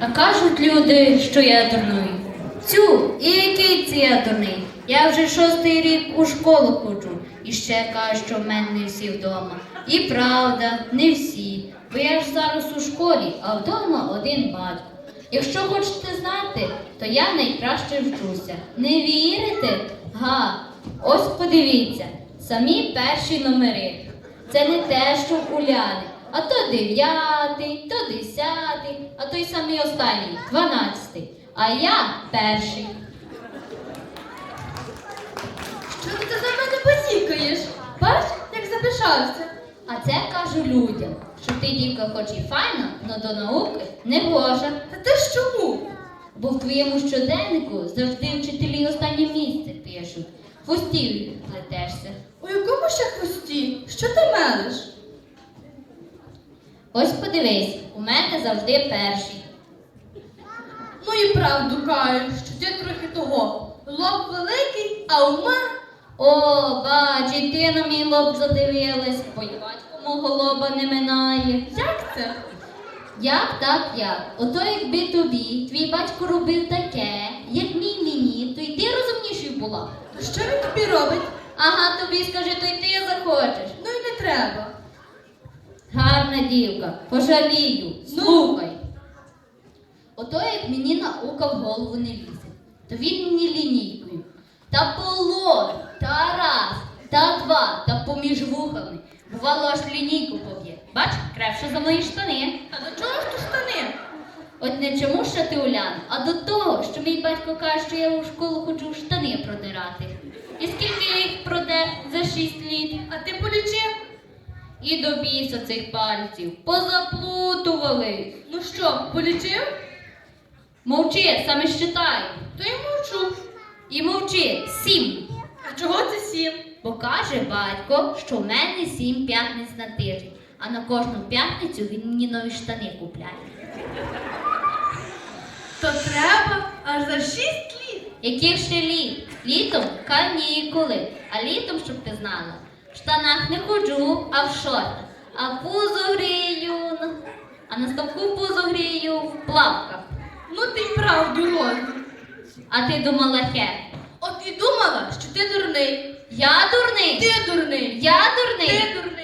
А кажуть люди, що я дурний. Цю, і який це я дурний? Я вже шостий рік у школу ходжу. І ще кажуть, що в мене не всі вдома. І правда, не всі. Бо я ж зараз у школі, а вдома один батько. Якщо хочете знати, то я найкраще вчуся. Не вірите? Га, ось подивіться, самі перші номери. Це не те, що у Уляни, а то дев'ятий, то десятий, а той самий останній, дванадцятий. А я перший. Що ти за мене базікаєш? Бач, як запишався. А це кажу людям, що ти дівка хоч і файна, но до науки не гожа. Та ти ж чому? Бо в твоєму щоденнику завжди вчителі останнє місце пишуть. Хвостів плетешся. У якому ще хвості? Що ти мелиш? Ось подивись, у мене завжди перший. Ну і правду кажеш, що ти трохи того. Лоб великий, а ума. О, бач, і ти на мій лоб задивилась, бо й батько мого лоба не минає. Як це? Як так, як? Ото якби тобі твій батько робив таке, як мій мені, то й ти розумнішою була. Що він тобі робить? Ага, тобі скажи, то й ти захочеш. Ну і не треба. Гарна дівка, пожалію, Ну? слухай. Ото як мені наука в голову не лізе, то він мені лінійкою. Та полон, та раз, та два, та поміж вухами. Бувало, аж лінійку поб'є. Бач, крепше за мої штани. А до чого ж ти штани? От не чому що ти Уляна, а до того, що мій батько каже, що я у школу ходжу штани продирати. І скільки я їх продер за шість літ? А ти полічив? І до біса цих пальців позаплутували. Ну що, полічив? Мовчи, саме щитаю. То я мовчу. І мовчи, сім. А чого це сім? Бо каже батько, що в мене сім п'ятниць на тиждень, а на кожну п'ятницю він мені нові штани купляє. То треба аж за шість літ. Яких ще літ? Літом канікули, а літом, щоб ти знала, в штанах не ходжу, а в шортах. А пузо грію, а на ставку пузо грію в плавках. Ну ти й правду розум. А ти думала хе? От і думала, що ти дурний. Я дурний? Ти дурний. Я дурний? Ти дурний.